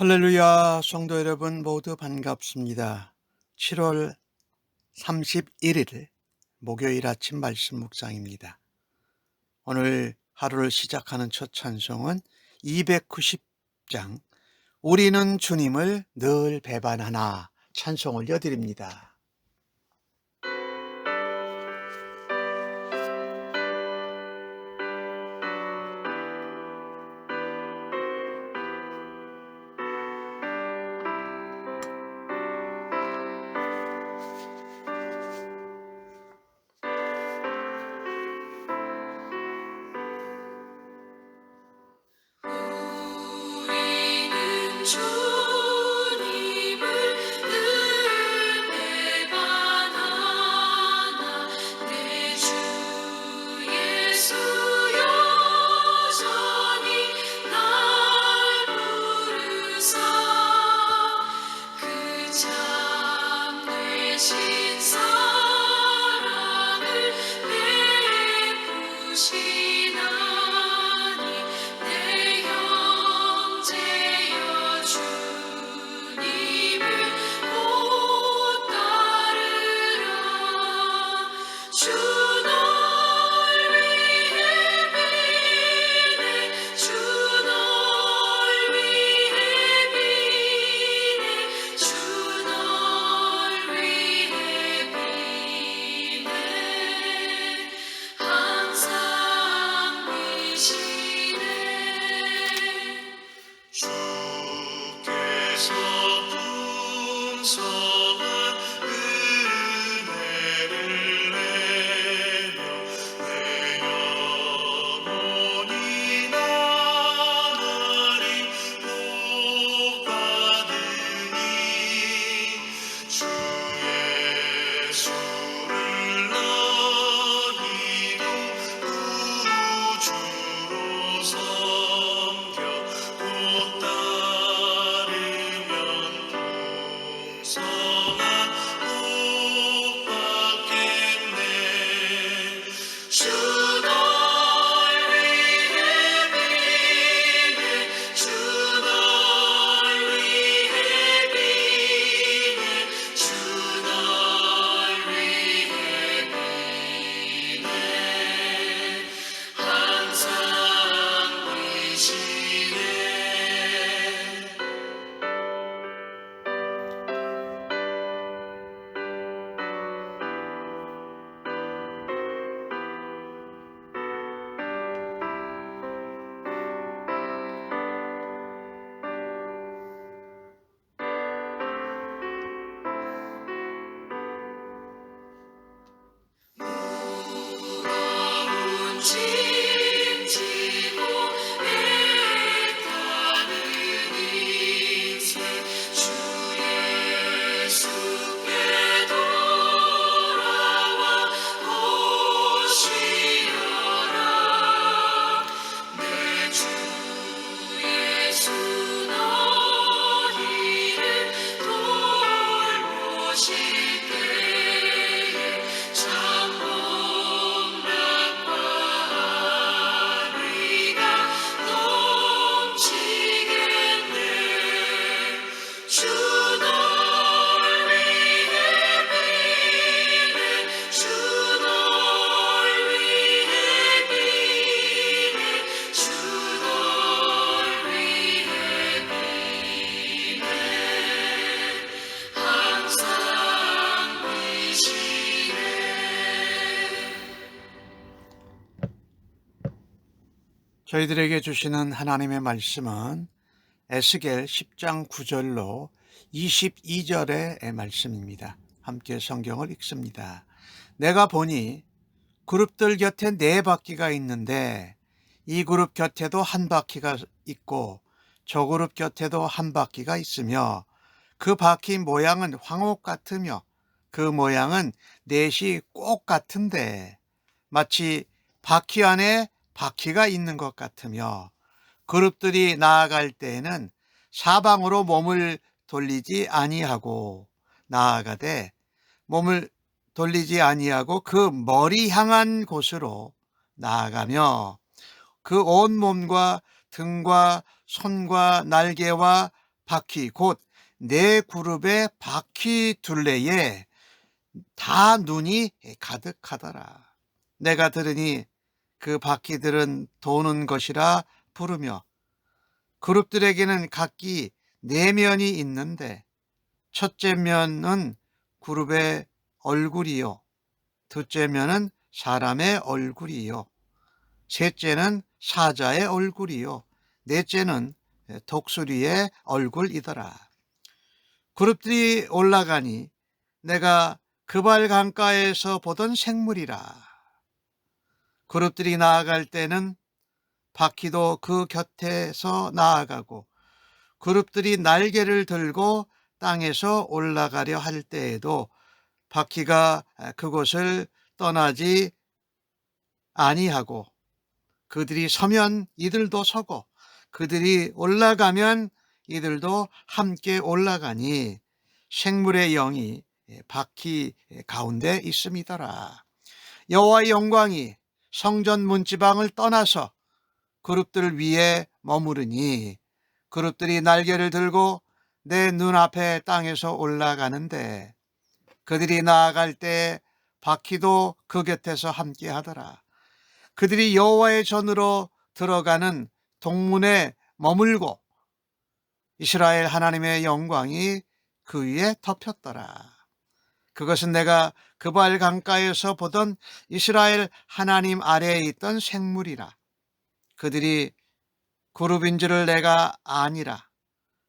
할렐루야, 성도 여러분 모두 반갑습니다. 7월 31일 목요일 아침 말씀 묵상입니다. 오늘 하루를 시작하는 첫 찬송은 290장 우리는 주님을 늘 배반하나 찬송 올려드립니다. 우 예 저희들에게 주시는 하나님의 말씀은 에스겔 10장 9절로 22절의 말씀입니다. 함께 성경을 읽습니다. 내가 보니 그룹들 곁에 네 바퀴가 있는데 이 그룹 곁에도 한 바퀴가 있고 저 그룹 곁에도 한 바퀴가 있으며 그 바퀴 모양은 황옥 같으며 그 모양은 넷이 꼭 같은데 마치 바퀴 안에 바퀴가 있는 것 같으며 그룹들이 나아갈 때에는 사방으로 몸을 돌리지 아니하고 나아가되 몸을 돌리지 아니하고 그 머리 향한 곳으로 나아가며 그 온 몸과 등과 손과 날개와 바퀴 곧 네 그룹의 바퀴 둘레에 다 눈이 가득하더라. 내가 들으니 그 바퀴들은 도는 것이라 부르며 그룹들에게는 각기 네 면이 있는데 첫째 면은 그룹의 얼굴이요. 둘째 면은 사람의 얼굴이요. 셋째는 사자의 얼굴이요. 넷째는 독수리의 얼굴이더라. 그룹들이 올라가니 내가 그발 강가에서 보던 생물이라. 그룹들이 나아갈 때는 바퀴도 그 곁에서 나아가고 그룹들이 날개를 들고 땅에서 올라가려 할 때에도 바퀴가 그곳을 떠나지 아니하고 그들이 서면 이들도 서고 그들이 올라가면 이들도 함께 올라가니 생물의 영이 바퀴 가운데 있음이더라. 여호와의 영광이 성전 문지방을 떠나서 그룹들 위에 머무르니 그룹들이 날개를 들고 내 눈앞에 땅에서 올라가는데 그들이 나아갈 때 바퀴도 그 곁에서 함께 하더라. 그들이 여호와의 전으로 들어가는 동문에 머물고 이스라엘 하나님의 영광이 그 위에 덮였더라. 그것은 내가 그발 강가에서 보던 이스라엘 하나님 아래에 있던 생물이라. 그들이 그룹인 줄을 내가 아니라.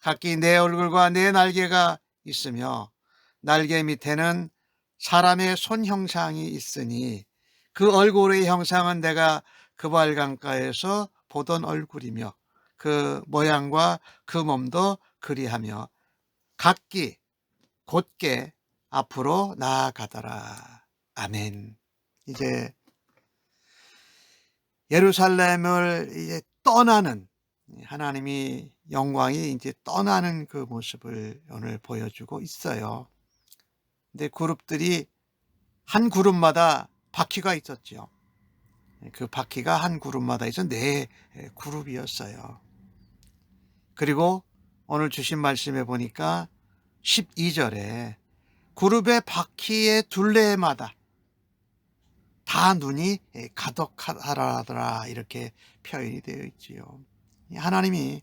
각기 내 얼굴과 내 날개가 있으며 날개 밑에는 사람의 손 형상이 있으니 그 얼굴의 형상은 내가 그발 강가에서 보던 얼굴이며 그 모양과 그 몸도 그리하며 각기 곧게 앞으로 나아가더라. 아멘. 이제 예루살렘을 이제 떠나는 하나님이 영광이 이제 떠나는 그 모습을 오늘 보여주고 있어요. 근데 그룹들이 한 그룹마다 바퀴가 있었죠. 그 바퀴가 한 그룹마다 있어 네 그룹이었어요. 그리고 오늘 주신 말씀에 보니까 12절에 그룹의 바퀴의 둘레마다 다 눈이 가득하더라 이렇게 표현이 되어 있지요. 하나님이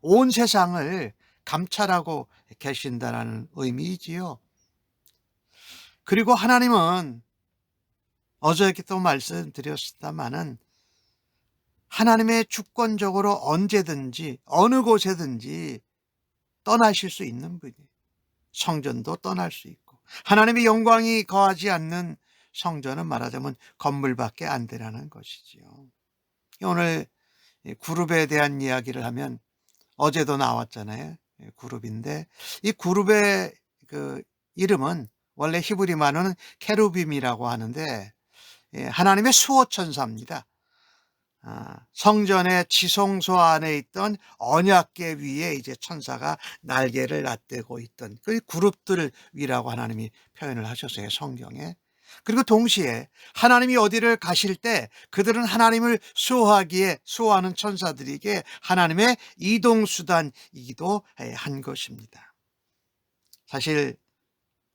온 세상을 감찰하고 계신다라는 의미이지요. 그리고 하나님은 어저께 또 말씀드렸습니다마는 하나님의 주권적으로 언제든지 어느 곳에든지 떠나실 수 있는 분이에요. 성전도 떠날 수 있고 하나님의 영광이 거하지 않는 성전은 말하자면 건물밖에 안 되라는 것이지요. 오늘 그룹에 대한 이야기를 하면 어제도 나왔잖아요. 그룹인데 이 그룹의 그 이름은 원래 히브리말로는 케루빔이라고 하는데 하나님의 수호천사입니다. 아, 성전의 지성소 안에 있던 언약계 위에 이제 천사가 날개를 놔대고 있던 그 그룹들 위라고 하나님이 표현을 하셨어요 성경에. 그리고 동시에 하나님이 어디를 가실 때 그들은 하나님을 수호하기에 수호하는 천사들에게 하나님의 이동 수단이기도 한 것입니다. 사실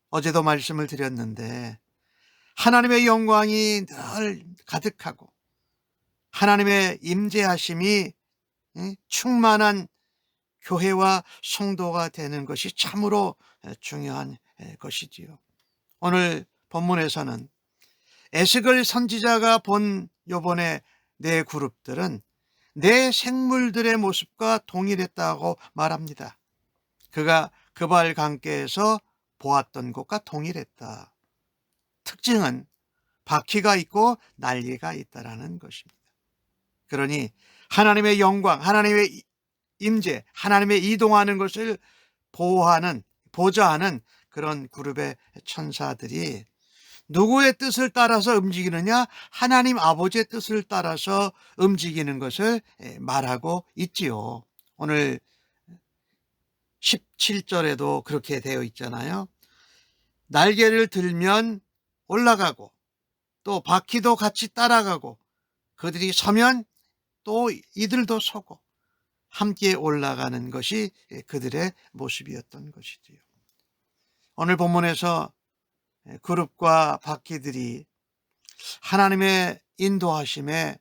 어제도 말씀을 드렸는데 하나님의 영광이 늘 가득하고 하나님의 임재하심이 충만한 교회와 성도가 되는 것이 참으로 중요한 것이지요. 오늘 본문에서는 에스겔 선지자가 본 요번에 네 그룹들은 네 생물들의 모습과 동일했다고 말합니다. 그가 그발 강가에서 보았던 것과 동일했다. 특징은 바퀴가 있고 날개가 있다라는 것입니다. 그러니 하나님의 영광, 하나님의 임재, 하나님의 이동하는 것을 보호하는 보좌하는 그런 그룹의 천사들이 누구의 뜻을 따라서 움직이느냐? 하나님 아버지의 뜻을 따라서 움직이는 것을 말하고 있지요. 오늘 17절에도 그렇게 되어 있잖아요. 날개를 들면 올라가고 또 바퀴도 같이 따라가고 그들이 서면 또 이들도 서고 함께 올라가는 것이 그들의 모습이었던 것이지요. 오늘 본문에서 그룹과 바퀴들이 하나님의 인도하심에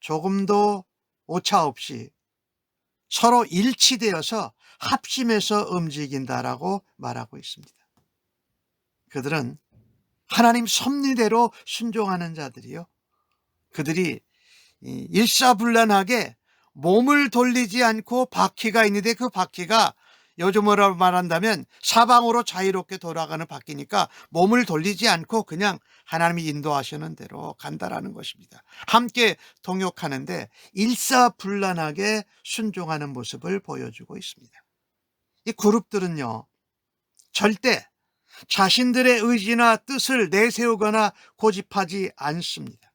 조금도 오차 없이 서로 일치되어서 합심해서 움직인다라고 말하고 있습니다. 그들은 하나님 섭리대로 순종하는 자들이요. 그들이 일사불란하게 몸을 돌리지 않고 바퀴가 있는데 그 바퀴가 요즘으로 말한다면 사방으로 자유롭게 돌아가는 바퀴니까 몸을 돌리지 않고 그냥 하나님이 인도하시는 대로 간다라는 것입니다. 함께 동역하는데 일사불란하게 순종하는 모습을 보여주고 있습니다. 이 그룹들은요, 절대 자신들의 의지나 뜻을 내세우거나 고집하지 않습니다.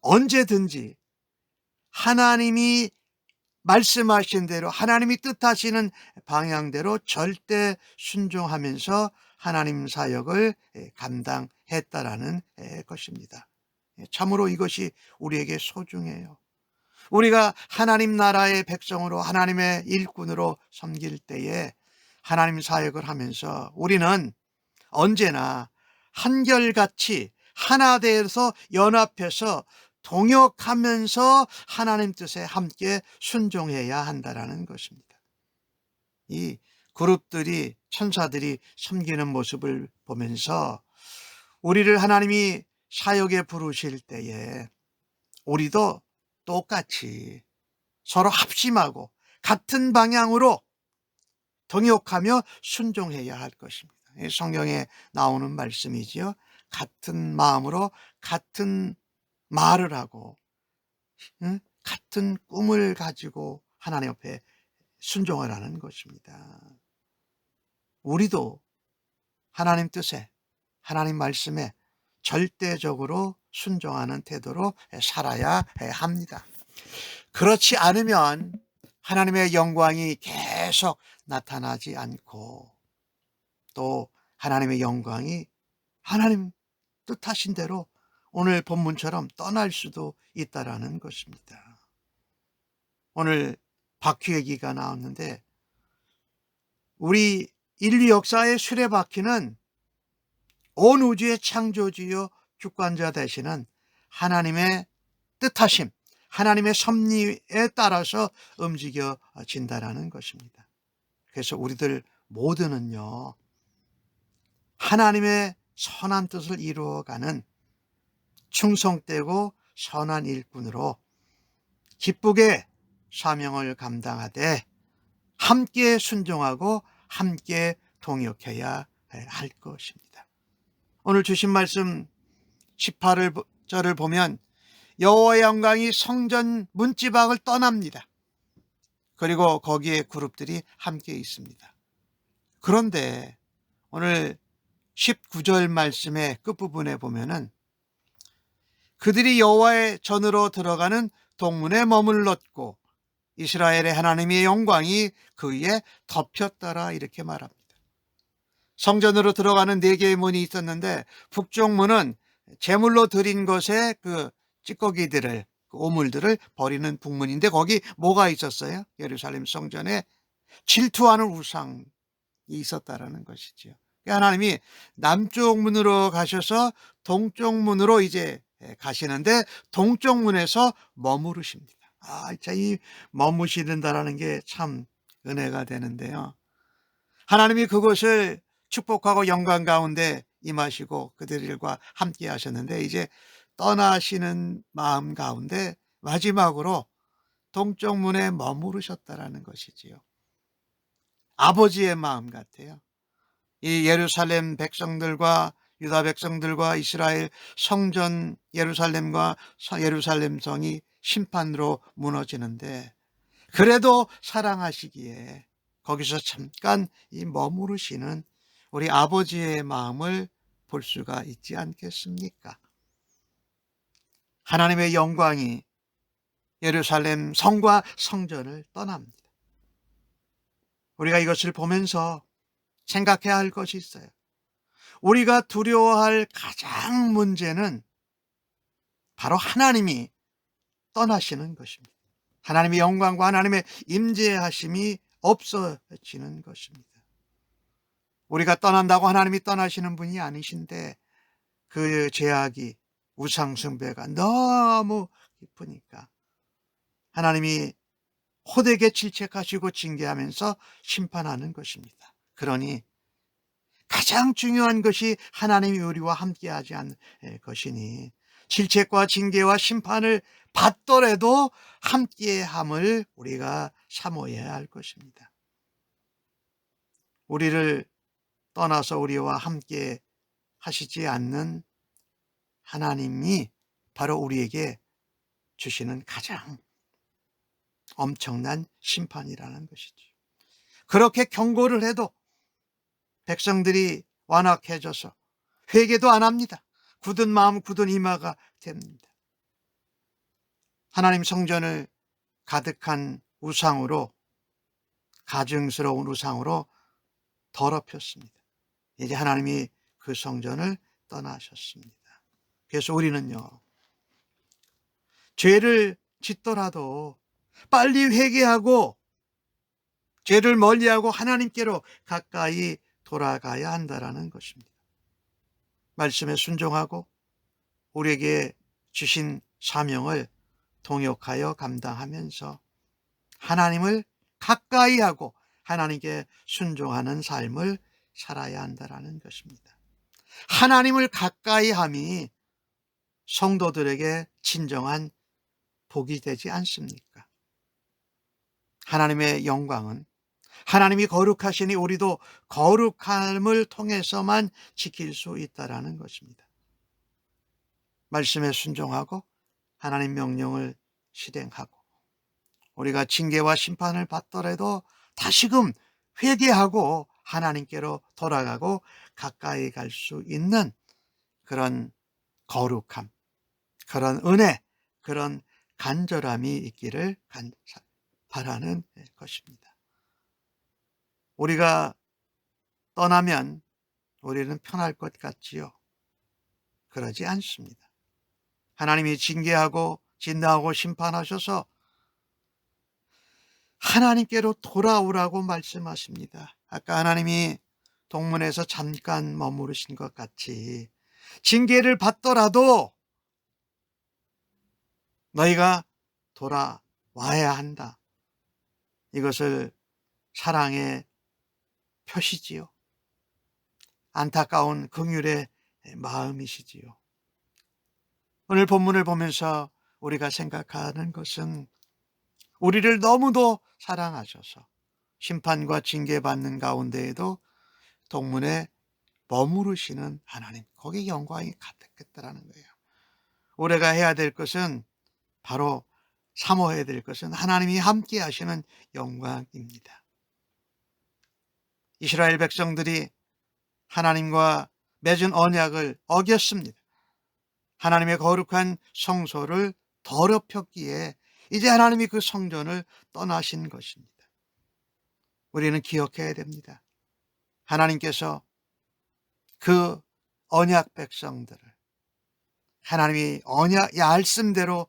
언제든지 하나님이 말씀하신 대로 하나님이 뜻하시는 방향대로 절대 순종하면서 하나님 사역을 감당했다라는 것입니다. 참으로 이것이 우리에게 소중해요. 우리가 하나님 나라의 백성으로 하나님의 일꾼으로 섬길 때에 하나님 사역을 하면서 우리는 언제나 한결같이 하나 되어서 연합해서 동역하면서 하나님 뜻에 함께 순종해야 한다라는 것입니다. 이 그룹들이 천사들이 섬기는 모습을 보면서 우리를 하나님이 사역에 부르실 때에 우리도 똑같이 서로 합심하고 같은 방향으로 동역하며 순종해야 할 것입니다. 성경에 나오는 말씀이지요. 같은 마음으로 같은 말을 하고 응? 같은 꿈을 가지고 하나님 옆에 순종을 하는 것입니다. 우리도 하나님 뜻에 하나님 말씀에 절대적으로 순종하는 태도로 살아야 합니다. 그렇지 않으면 하나님의 영광이 계속 나타나지 않고 또 하나님의 영광이 하나님 뜻하신 대로 오늘 본문처럼 떠날 수도 있다라는 것입니다. 오늘 바퀴 얘기가 나왔는데 우리 인류 역사의 수레바퀴는 온 우주의 창조주요 주관자 되시는 하나님의 뜻하심, 하나님의 섭리에 따라서 움직여진다라는 것입니다. 그래서 우리들 모두는요, 하나님의 선한 뜻을 이루어가는 충성되고 선한 일꾼으로 기쁘게 사명을 감당하되 함께 순종하고 함께 동역해야 할 것입니다. 오늘 주신 말씀 18절을 보면 여호와의 영광이 성전 문지방을 떠납니다. 그리고 거기에 그룹들이 함께 있습니다. 그런데 오늘 19절 말씀의 끝부분에 보면은 그들이 여호와의 전으로 들어가는 동문에 머물렀고 이스라엘의 하나님의 영광이 그 위에 덮였더라 이렇게 말합니다. 성전으로 들어가는 네 개의 문이 있었는데 북쪽 문은 제물로 드린 것에 그 찌꺼기들을 그 오물들을 버리는 북문인데 거기 뭐가 있었어요? 예루살렘 성전에 질투하는 우상이 있었다라는 것이지요. 하나님이 남쪽 문으로 가셔서 동쪽 문으로 이제 가시는데 동쪽 문에서 머무르십니다. 아, 자, 이 머무시는다라는 게 참 은혜가 되는데요. 하나님이 그것을 축복하고 영광 가운데 임하시고 그들과 함께 하셨는데 이제 떠나시는 마음 가운데 마지막으로 동쪽 문에 머무르셨다라는 것이지요. 아버지의 마음 같아요. 이 예루살렘 백성들과 유다 백성들과 이스라엘 성전 예루살렘과 예루살렘 성이 심판으로 무너지는데 그래도 사랑하시기에 거기서 잠깐 이 머무르시는 우리 아버지의 마음을 볼 수가 있지 않겠습니까? 하나님의 영광이 예루살렘 성과 성전을 떠납니다. 우리가 이것을 보면서 생각해야 할 것이 있어요. 우리가 두려워할 가장 문제는 바로 하나님이 떠나시는 것입니다. 하나님의 영광과 하나님의 임재하심이 없어지는 것입니다. 우리가 떠난다고 하나님이 떠나시는 분이 아니신데 그 제약이 우상숭배가 너무 깊으니까 하나님이 호되게 질책하시고 징계하면서 심판하는 것입니다. 그러니 가장 중요한 것이 하나님이 우리와 함께하지 않는 것이니 질책과 징계와 심판을 받더라도 함께함을 우리가 사모해야 할 것입니다. 우리를 떠나서 우리와 함께 하시지 않는 하나님이 바로 우리에게 주시는 가장 엄청난 심판이라는 것이죠. 그렇게 경고를 해도 백성들이 완악해져서 회개도 안 합니다. 굳은 마음, 굳은 이마가 됩니다. 하나님 성전을 가득한 우상으로 가증스러운 우상으로 더럽혔습니다. 이제 하나님이 그 성전을 떠나셨습니다. 그래서 우리는요, 죄를 짓더라도 빨리 회개하고 죄를 멀리하고 하나님께로 가까이 돌아가야 한다라는 것입니다. 말씀에 순종하고 우리에게 주신 사명을 동역하여 감당하면서 하나님을 가까이 하고 하나님께 순종하는 삶을 살아야 한다라는 것입니다. 하나님을 가까이 함이 성도들에게 진정한 복이 되지 않습니까? 하나님의 영광은 하나님이 거룩하시니 우리도 거룩함을 통해서만 지킬 수 있다라는 것입니다. 말씀에 순종하고 하나님 명령을 실행하고 우리가 징계와 심판을 받더라도 다시금 회개하고 하나님께로 돌아가고 가까이 갈 수 있는 그런 거룩함, 그런 은혜, 그런 간절함이 있기를 간, 바라는 것입니다. 우리가 떠나면 우리는 편할 것 같지요? 그러지 않습니다. 하나님이 징계하고 진노하고 심판하셔서 하나님께로 돌아오라고 말씀하십니다. 아까 하나님이 동문에서 잠깐 머무르신 것 같이 징계를 받더라도 너희가 돌아와야 한다. 이것을 사랑의 표시지요. 안타까운 긍휼의 마음이시지요. 오늘 본문을 보면서 우리가 생각하는 것은 우리를 너무도 사랑하셔서 심판과 징계받는 가운데에도 동문에 머무르시는 하나님, 거기 영광이 가득했다라는 거예요. 우리가 해야 될 것은 바로 사모해야 될 것은 하나님이 함께 하시는 영광입니다. 이스라엘 백성들이 하나님과 맺은 언약을 어겼습니다. 하나님의 거룩한 성소를 더럽혔기에 이제 하나님이 그 성전을 떠나신 것입니다. 우리는 기억해야 됩니다. 하나님께서 그 언약 백성들을 하나님이 언약 말씀대로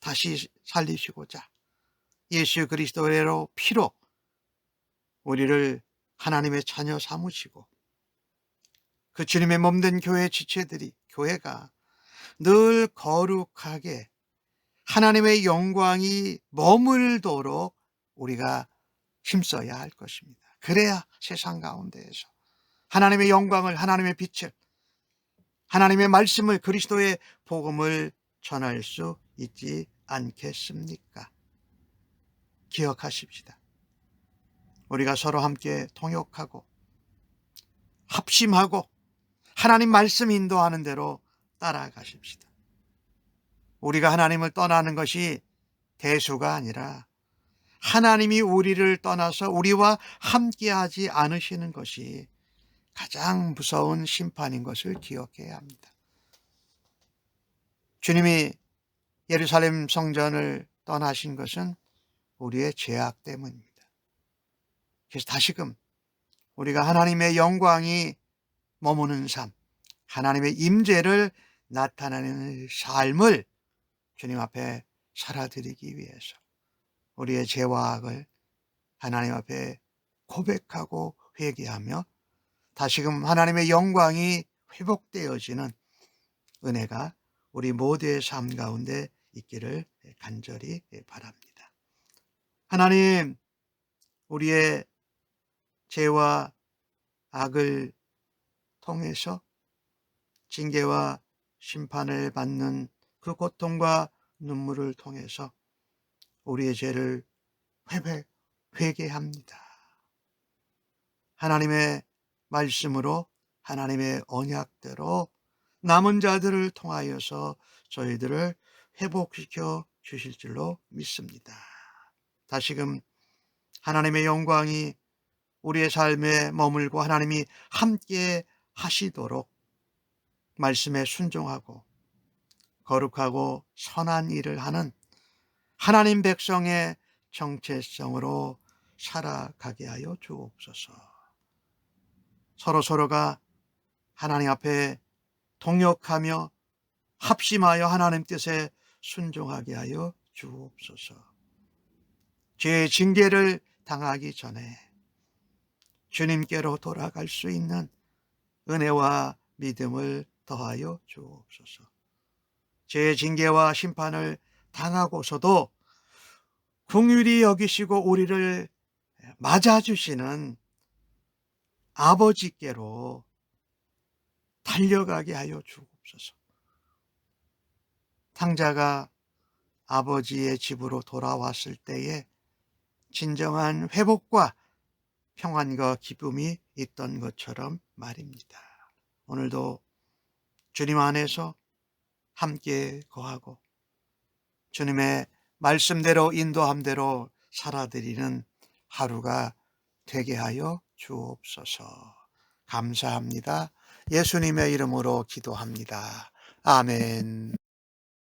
다시 살리시고자 예수 그리스도로 피로 우리를 하나님의 자녀 삼으시고 그 주님의 몸된 교회 지체들이 교회가 늘 거룩하게 하나님의 영광이 머물도록 우리가 힘써야 할 것입니다. 그래야 세상 가운데에서 하나님의 영광을 하나님의 빛을 하나님의 말씀을 그리스도의 복음을 전할 수 있지 않겠습니까? 기억하십시다. 우리가 서로 함께 통역하고 합심하고 하나님 말씀 인도하는 대로 따라가십시다. 우리가 하나님을 떠나는 것이 대수가 아니라 하나님이 우리를 떠나서 우리와 함께하지 않으시는 것이 가장 무서운 심판인 것을 기억해야 합니다. 주님이 예루살렘 성전을 떠나신 것은 우리의 죄악 때문입니다. 그래서 다시금 우리가 하나님의 영광이 머무는 삶, 하나님의 임재를 나타내는 삶을 주님 앞에 살아드리기 위해서 우리의 죄와 악을 하나님 앞에 고백하고 회개하며 다시금 하나님의 영광이 회복되어지는 은혜가 우리 모두의 삶 가운데 있기를 간절히 바랍니다. 하나님, 우리의 죄와 악을 통해서 징계와 심판을 받는 그 고통과 눈물을 통해서 우리의 죄를 회개, 회개합니다. 하나님의 말씀으로 하나님의 언약대로 남은 자들을 통하여서 저희들을 회복시켜 주실 줄로 믿습니다. 다시금 하나님의 영광이 우리의 삶에 머물고 하나님이 함께 하시도록 말씀에 순종하고 거룩하고 선한 일을 하는 하나님 백성의 정체성으로 살아가게 하여 주옵소서. 서로 서로가 하나님 앞에 동역하며 합심하여 하나님 뜻에 순종하게 하여 주옵소서. 죄의 징계를 당하기 전에 주님께로 돌아갈 수 있는 은혜와 믿음을 더하여 주옵소서. 죄의 징계와 심판을 당하고서도 궁휼히 여기시고 우리를 맞아주시는 아버지께로 달려가게 하여 주옵소서. 탕자가 아버지의 집으로 돌아왔을 때에 진정한 회복과 평안과 기쁨이 있던 것처럼 말입니다. 오늘도 주님 안에서 함께 거하고 주님의 말씀대로 인도함대로 살아드리는 하루가 되게 하여 주옵소서. 감사합니다. 예수님의 이름으로 기도합니다. 아멘.